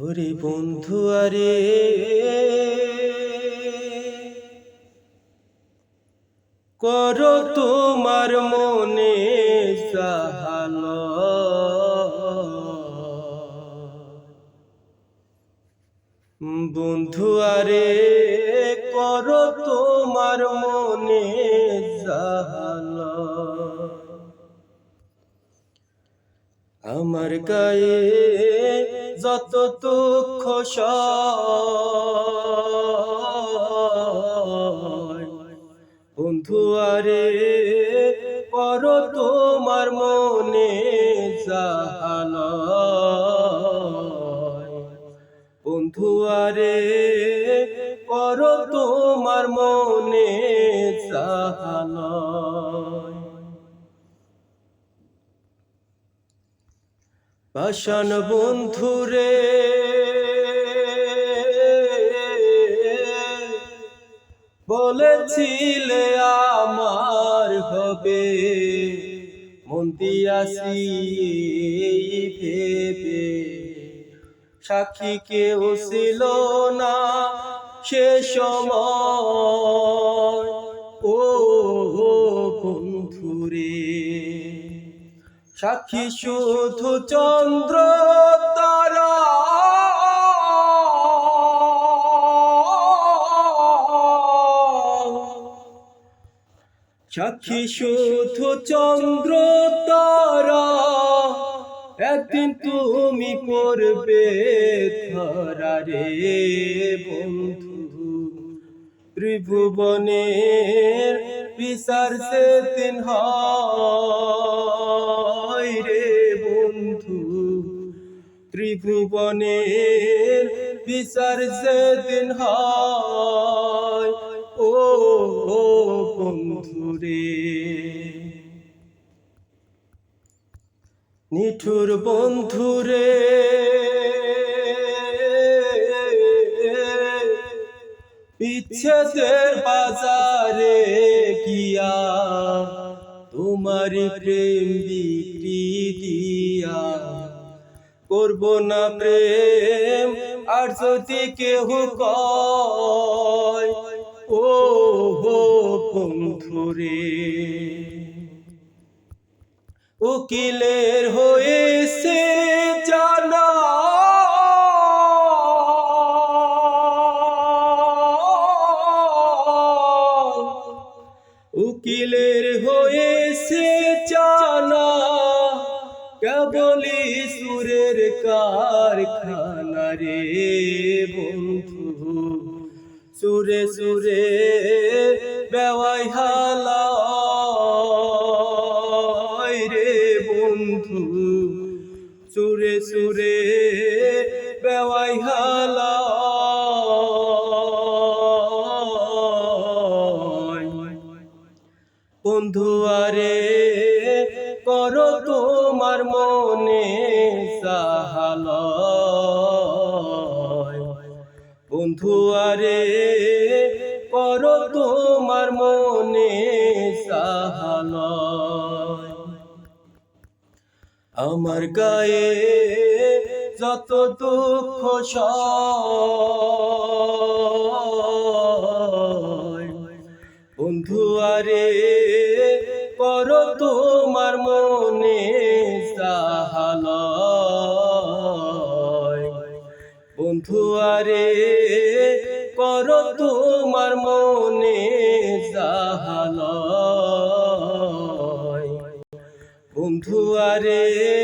ওরে বন্ধু আরে। করো তোমার মনে সাহাল বন্ধু আরে করো তোমার মনে আমার গায়ে যত দুঃখ বন্ধু, আরে, কর তোমার মনে জাহাল বন্ধু, আরে, কর তোমার মনে জাহাল পাষাণ বন্ধুরে। বলেছিলে আমার হবে মন্দি আসি ভেবে। সাক্ষী কেউ ছিল না সে সময়। ও বন্ধুরে সাক্ষী শুধু চন্দ্র তারা। সাক্ষী শুধু চন্দ্র তারা। একদিন তুমি করবে ধরা রে বন্ধু। ত্রিভুবনের বিচার সে হয় রে বন্ধু। ত্রিভুবনের বিচার সে দিন হয়, ও বন্ধু রে। নিঠুর বন্ধুরে বিচ্ছেদের বাজারে গিয়া তোমার প্রেম বিক্রি দিয়া করব না প্রেম, আর যদি কেহ কয় ও হো বন্ধুরে, উকিলের হয়েছে উকিলের হয়েছে জানা কেবলি সুরের কারখানা রে বন্ধু। সুরে সুরে বেওয়াই হালা রে বন্ধু। সুরে সুরে বেওয়াই হালা বন্ধু আরে করো তোমার মনে সাহাল বন্ধু আরে করো তোমার মনে সাহাল আমার গায়ে যত দুঃখ সয়, কর করো তোমার মনে জাহাল বন্ধু আরে